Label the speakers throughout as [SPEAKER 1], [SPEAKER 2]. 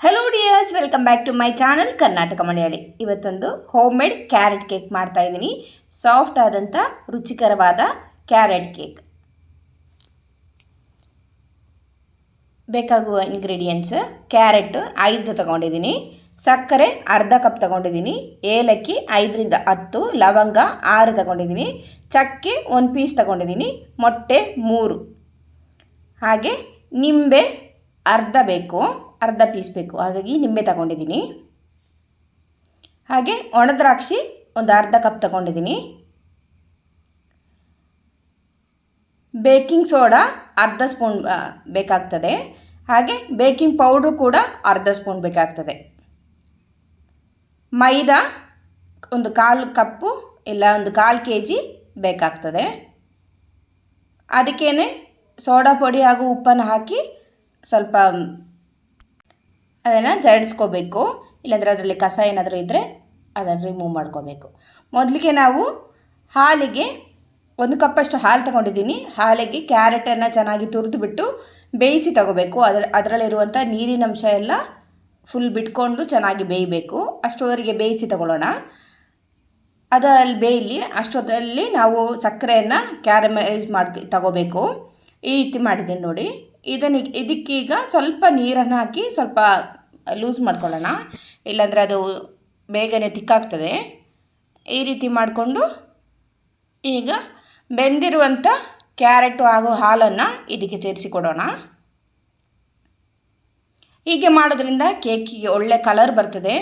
[SPEAKER 1] Hello dears welcome back to my channel Karnataka Malayali ಇವತ್ತೊಂದು home made carrot cake ಮಾಡ್ತಾ ಇದ್ದೀನಿ soft ಆದಂಥ ರುಚಿಕರವಾದ ಕ್ಯಾರೆಟ್ ಕೇಕ್ ಬೇಕಾಗುವ ಇಂಗ್ರೀಡಿಯೆಂಟ್ಸ್ ಕ್ಯಾರೆಟ್ ಐದು ತಗೊಂಡಿದ್ದೀನಿ. ಸಕ್ಕರೆ ಅರ್ಧ ಕಪ್ ತಗೊಂಡಿದ್ದೀನಿ. ಏಲಕ್ಕಿ ಐದರಿಂದ ಹತ್ತು, ಲವಂಗ ಆರು ತಗೊಂಡಿದ್ದೀನಿ. ಚಕ್ಕೆ ಒಂದು ಪೀಸ್ ತಗೊಂಡಿದ್ದೀನಿ. ಮೊಟ್ಟೆ ಮೂರು. ಹಾಗೆ ನಿಂಬೆ ಅರ್ಧ ಬೇಕು. ಅರ್ಧ ಪೀಸ್ ಬೇಕು. ಹಾಗಾಗಿ ನಿಂಬೆ ತಗೊಂಡಿದ್ದೀನಿ. ಹಾಗೆ ಒಣದ್ರಾಕ್ಷಿ ಒಂದು ಅರ್ಧ ಕಪ್ ತಗೊಂಡಿದ್ದೀನಿ. ಬೇಕಿಂಗ್ ಸೋಡಾ ಅರ್ಧ ಸ್ಪೂನ್ ಬೇಕಾಗ್ತದೆ. ಹಾಗೆ ಬೇಕಿಂಗ್ ಪೌಡ್ರ್ ಕೂಡ ಅರ್ಧ ಸ್ಪೂನ್ ಬೇಕಾಗ್ತದೆ. ಮೈದಾ ಒಂದು ಕಾಲು ಕಪ್ಪು ಇಲ್ಲ ಒಂದು ಕಾಲು ಕೆ ಜಿ ಬೇಕಾಗ್ತದೆ. ಅದಕ್ಕೇ ಸೋಡಾ ಪುಡಿ ಹಾಗೂ ಉಪ್ಪನ್ನು ಹಾಕಿ ಸ್ವಲ್ಪ ಅದನ್ನು ಜಡಿಸ್ಕೋಬೇಕು ಇಲ್ಲಾಂದರೆ ಅದರಲ್ಲಿ ಕಸ ಏನಾದರೂ ಇದ್ದರೆ ಅದನ್ನು ರಿಮೂವ್ ಮಾಡ್ಕೋಬೇಕು. ಮೊದಲಿಗೆ ನಾವು ಹಾಲಿಗೆ ಒಂದು ಕಪ್ಪಷ್ಟು ಹಾಲು ತಗೊಂಡಿದ್ದೀನಿ. ಹಾಲಿಗೆ ಕ್ಯಾರೆಟನ್ನು ಚೆನ್ನಾಗಿ ತುರಿದುಬಿಟ್ಟು ಬೇಯಿಸಿ ತಗೋಬೇಕು. ಅದರ ಅದರಲ್ಲಿರುವಂಥ ನೀರಿನಂಶ ಎಲ್ಲ ಫುಲ್ ಬಿಟ್ಕೊಂಡು ಚೆನ್ನಾಗಿ ಬೇಯಬೇಕು. ಅಷ್ಟೊವರೆಗೆ ಬೇಯಿಸಿ ತಗೊಳ್ಳೋಣ. ಅದಲ್ಲಿ ಬೇಯಲಿ ಅಷ್ಟೊತ್ತಲ್ಲಿ ನಾವು ಸಕ್ಕರೆಯನ್ನು ಕ್ಯಾರಮೈಸ್ ಮಾಡಿ ತಗೋಬೇಕು. ಈ ರೀತಿ ಮಾಡಿದ್ದೀನಿ ನೋಡಿ. ಇದನ್ನು ಇದಕ್ಕೀಗ ಸ್ವಲ್ಪ ನೀರನ್ನು ಹಾಕಿ ಸ್ವಲ್ಪ ಲೂಸ್ ಮಾಡ್ಕೊಳ್ಳೋಣ. ಇಲ್ಲಾಂದರೆ ಅದು ಬೇಗನೆ ತಿಕ್ಕಾಗ್ತದೆ. ಈ ರೀತಿ ಮಾಡಿಕೊಂಡು ಈಗ ಬೆಂದಿರುವಂಥ ಕ್ಯಾರೆಟು ಹಾಗೂ ಹಾಲನ್ನು ಇದಕ್ಕೆ ಸೇರಿಸಿ ಕೊಡೋಣ ಹೀಗೆ ಮಾಡೋದ್ರಿಂದ ಕೇಕಿಗೆ ಒಳ್ಳೆ ಕಲರ್ ಬರ್ತದೆ.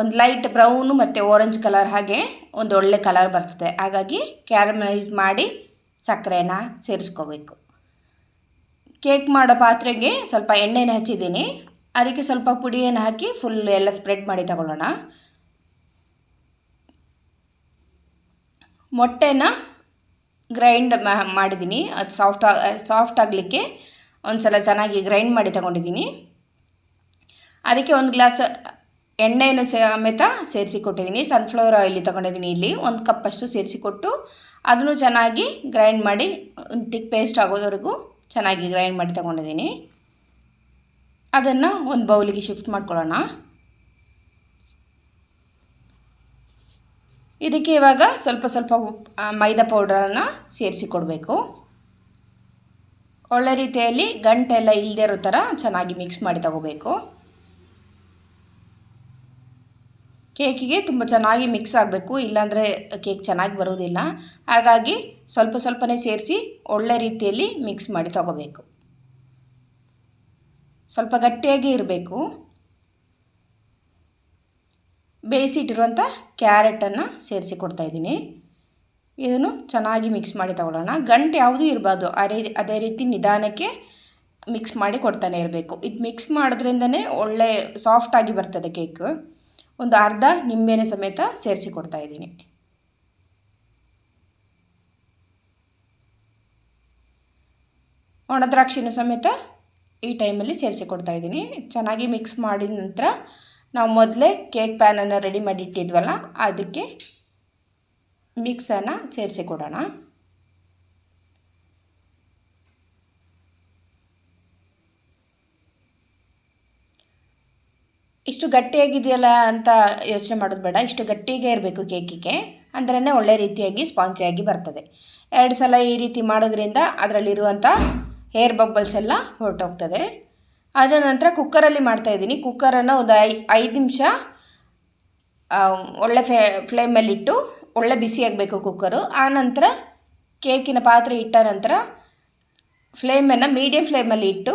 [SPEAKER 1] ಒಂದು ಲೈಟ್ ಬ್ರೌನು ಮತ್ತು ಆರೆಂಜ್ ಕಲರ್ ಹಾಗೆ ಒಂದು ಒಳ್ಳೆ ಕಲರ್ ಬರ್ತದೆ. ಹಾಗಾಗಿ ಕ್ಯಾರಮೈಸ್ ಮಾಡಿ ಸಕ್ಕರೆನ ಸೇರಿಸ್ಕೋಬೇಕು. ಕೇಕ್ ಮಾಡೋ ಪಾತ್ರೆಗೆ ಸ್ವಲ್ಪ ಎಣ್ಣೆನ ಹಚ್ಚಿದ್ದೀನಿ. ಅದಕ್ಕೆ ಸ್ವಲ್ಪ ಪುಡಿಯನ್ನು ಹಾಕಿ ಫುಲ್ ಎಲ್ಲ ಸ್ಪ್ರೆಡ್ ಮಾಡಿ ತಗೊಳ್ಳೋಣ. ಮೊಟ್ಟೆನ ಗ್ರೈಂಡ್ ಮಾಡಿದ್ದೀನಿ. ಅದು ಸಾಫ್ಟ್ ಸಾಫ್ಟ್ ಆಗಲಿಕ್ಕೆ ಒಂದು ಸಲ ಚೆನ್ನಾಗಿ ಗ್ರೈಂಡ್ ಮಾಡಿ ತಗೊಂಡಿದ್ದೀನಿ. ಅದಕ್ಕೆ ಒಂದು ಗ್ಲಾಸ್ ಎಣ್ಣೆಯನ್ನು ಸಮೇತ ಸೇರಿಸಿ ಕೊಟ್ಟಿದ್ದೀನಿ ಸನ್ಫ್ಲವರ್ ಆಯಿಲ್ ತಗೊಂಡಿದ್ದೀನಿ ಇಲ್ಲಿ. ಒಂದು ಕಪ್ಪಷ್ಟು ಸೇರಿಸಿಕೊಟ್ಟು ಅದನ್ನು ಚೆನ್ನಾಗಿ ಗ್ರೈಂಡ್ ಮಾಡಿ, ಒಂದು ತಿಕ್ ಪೇಸ್ಟ್ ಆಗೋದವರೆಗೂ ಚೆನ್ನಾಗಿ ಗ್ರೈಂಡ್ ಮಾಡಿ ತಗೊಂಡಿದ್ದೀನಿ. ಅದನ್ನು ಒಂದು ಬೌಲಿಗೆ ಶಿಫ್ಟ್ ಮಾಡ್ಕೊಳ್ಳೋಣ. ಇದಕ್ಕೆ ಇವಾಗ ಸ್ವಲ್ಪ ಸ್ವಲ್ಪ ಮೈದಾ ಪೌಡರನ್ನು ಸೇರಿಸಿ ಕೊಡಬೇಕು ಒಳ್ಳೆ ರೀತಿಯಲ್ಲಿ ಗಂಟೆಲ್ಲ ಇಲ್ಲದೆ ಇರೋ ಥರ ಚೆನ್ನಾಗಿ ಮಿಕ್ಸ್ ಮಾಡಿ ತಗೋಬೇಕು. ಕೇಕಿಗೆ ತುಂಬ ಚೆನ್ನಾಗಿ ಮಿಕ್ಸ್ ಆಗಬೇಕು, ಇಲ್ಲಾಂದರೆ ಕೇಕ್ ಚೆನ್ನಾಗಿ ಬರೋದಿಲ್ಲ. ಹಾಗಾಗಿ ಸ್ವಲ್ಪ ಸ್ವಲ್ಪನೇ ಸೇರಿಸಿ ಒಳ್ಳೆ ರೀತಿಯಲ್ಲಿ ಮಿಕ್ಸ್ ಮಾಡಿ ತಗೋಬೇಕು. ಸ್ವಲ್ಪ ಗಟ್ಟಿಯಾಗಿ ಇರಬೇಕು. ಬೇಯಿಸಿಟ್ಟಿರುವಂಥ ಕ್ಯಾರೆಟನ್ನು ಸೇರಿಸಿ ಕೊಡ್ತಾಯಿದ್ದೀನಿ ಇದನ್ನು ಚೆನ್ನಾಗಿ ಮಿಕ್ಸ್ ಮಾಡಿ ತಗೊಳ್ಳೋಣ. ಗಂಟು ಯಾವುದೂ ಇರಬಾರ್ದು. ಅದೇ ಅದೇ ರೀತಿ ನಿಧಾನಕ್ಕೆ ಮಿಕ್ಸ್ ಮಾಡಿ ಕೊಡ್ತಾನೆ ಇರಬೇಕು. ಇದು ಮಿಕ್ಸ್ ಮಾಡೋದ್ರಿಂದನೇ ಒಳ್ಳೆ ಸಾಫ್ಟಾಗಿ ಬರ್ತದೆ ಕೇಕ್. ಒಂದು ಅರ್ಧ ನಿಂಬೆನ ಸಮೇತ ಸೇರಿಸಿ ಕೊಡ್ತಾ ಇದ್ದೀನಿ. ಒಣ ದ್ರಾಕ್ಷಿನೂ ಸಮೇತ ಈ ಟೈಮಲ್ಲಿ ಸೇರಿಸಿ ಕೊಡ್ತಾ ಇದ್ದೀನಿ. ಚೆನ್ನಾಗಿ ಮಿಕ್ಸ್ ಮಾಡಿದ ನಂತರ ನಾವು ಮೊದಲೇ ಕೇಕ್ ಪ್ಯಾನನ್ನು ರೆಡಿ ಮಾಡಿ ಇಟ್ಟಿದ್ವಲ್ಲ ಅದಕ್ಕೆ ಮಿಕ್ಸನ್ನು ಸೇರಿಸಿ ಇಷ್ಟು ಗಟ್ಟಿಯಾಗಿದೆಯಲ್ಲ ಅಂತ ಯೋಚನೆ ಮಾಡೋದು ಬೇಡ. ಇಷ್ಟು ಗಟ್ಟಿಗೆ ಇರಬೇಕು ಕೇಕಿಗೆ. ಅಂದ್ರೇ ಒಳ್ಳೆ ರೀತಿಯಾಗಿ, ಸ್ಪಾಂಜಿಯಾಗಿ ಬರ್ತದೆ. ಎರಡು ಸಲ ಈ ರೀತಿ ಮಾಡೋದ್ರಿಂದ ಅದರಲ್ಲಿರುವಂಥ ಹೇರ್ ಬಬ್ಬಲ್ಸ್ ಎಲ್ಲ ಹೊರಟೋಗ್ತದೆ. ಅದರ ನಂತರ ಕುಕ್ಕರಲ್ಲಿ ಮಾಡ್ತಾಯಿದ್ದೀನಿ ಕುಕ್ಕರನ್ನು ಒಂದು ಐ, ಐದು ನಿಮಿಷ ಒಳ್ಳೆ ಫೇ ಫ್ಲೇಮಲ್ಲಿಟ್ಟು ಒಳ್ಳೆ ಬಿಸಿಯಾಗಬೇಕು ಕುಕ್ಕರು. ಆ ನಂತರ ಕೇಕಿನ ಪಾತ್ರೆ ಇಟ್ಟ ನಂತರ ಫ್ಲೇಮನ್ನು ಮೀಡಿಯಮ್ ಫ್ಲೇಮಲ್ಲಿ ಇಟ್ಟು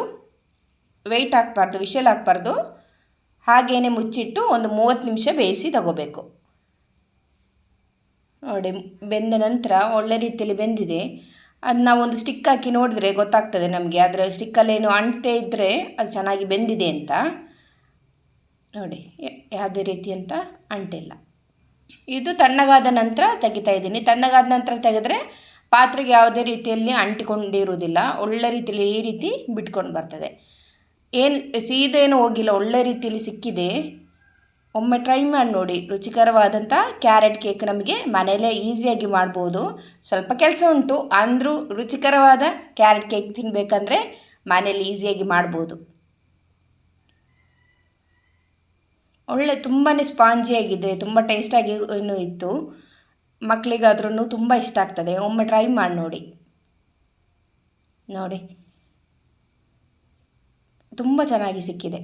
[SPEAKER 1] ವೆಯ್ಟ್ ಹಾಕ್ಬಾರ್ದು, ವಿಷಲ್ ಹಾಕ್ಬಾರ್ದು. ಹಾಗೇನೆ ಮುಚ್ಚಿಟ್ಟು ಒಂದು ಮೂವತ್ತು ನಿಮಿಷ ಬೇಯಿಸಿ ತಗೋಬೇಕು. ನೋಡಿ, ಬೆಂದ ನಂತರ ಒಳ್ಳೆ ರೀತಿಯಲ್ಲಿ ಬೆಂದಿದೆ. ಅದು ಒಂದು ಸ್ಟಿಕ್ ಹಾಕಿ ನೋಡಿದ್ರೆ ಗೊತ್ತಾಗ್ತದೆ ನಮಗೆ. ಅದರ ಸ್ಟಿಕ್ಕಲ್ಲೇನು ಅಂಟದೇ ಇದ್ದರೆ ಅದು ಚೆನ್ನಾಗಿ ಬೆಂದಿದೆ ಅಂತ. ನೋಡಿ, ಯಾವುದೇ ರೀತಿ ಅಂತ ಅಂಟಿಲ್ಲ. ಇದು ತಣ್ಣಗಾದ ನಂತರ ತೆಗಿತಾ ಇದ್ದೀನಿ. ತಣ್ಣಗಾದ ನಂತರ ತೆಗೆದ್ರೆ ಪಾತ್ರೆಗೆ ಯಾವುದೇ ರೀತಿಯಲ್ಲಿ ಅಂಟಿಕೊಂಡಿರುವುದಿಲ್ಲ. ಒಳ್ಳೆ ರೀತಿಯಲ್ಲಿ ಈ ರೀತಿ ಬಿಟ್ಕೊಂಡು ಬರ್ತದೆ. ಏನು ಸೀದೇನು ಹೋಗಿಲ್ಲ, ಒಳ್ಳೆ ರೀತಿಯಲ್ಲಿ ಸಿಕ್ಕಿದೆ. ಒಮ್ಮೆ ಟ್ರೈ ಮಾಡಿ ನೋಡಿ ರುಚಿಕರವಾದಂಥ ಕ್ಯಾರೆಟ್ ಕೇಕ್ ನಮಗೆ ಮನೆಯಲ್ಲೇ ಈಸಿಯಾಗಿ ಮಾಡ್ಬೋದು. ಸ್ವಲ್ಪ ಕೆಲಸ ಉಂಟು, ಅಂದರೂ ರುಚಿಕರವಾದ ಕ್ಯಾರೆಟ್ ಕೇಕ್ ತಿನ್ನಬೇಕಂದ್ರೆ ಮನೇಲಿ ಈಸಿಯಾಗಿ ಮಾಡ್ಬೋದು. ಒಳ್ಳೆ ತುಂಬಾ ಸ್ಪಾಂಜಿಯಾಗಿದೆ ತುಂಬ ಟೇಸ್ಟಾಗಿ ಇನ್ನೂ ಇತ್ತು. ಮಕ್ಕಳಿಗಾದ್ರೂ ತುಂಬ ಇಷ್ಟ ಆಗ್ತದೆ, ಒಮ್ಮೆ ಟ್ರೈ ಮಾಡಿ ನೋಡಿ. ನೋಡಿ. ತುಂಬ ಚೆನ್ನಾಗಿ ಸಿಕ್ಕಿದೆ.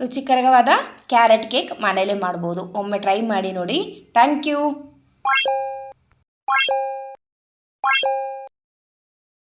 [SPEAKER 1] ರುಚಿಕರವಾದ ಕ್ಯಾರೆಟ್ ಕೇಕ್ ಮನೇಲೇ ಮಾಡ್ಬೋದು. ಒಮ್ಮೆ ಟ್ರೈ ಮಾಡಿ ನೋಡಿ. Thank you.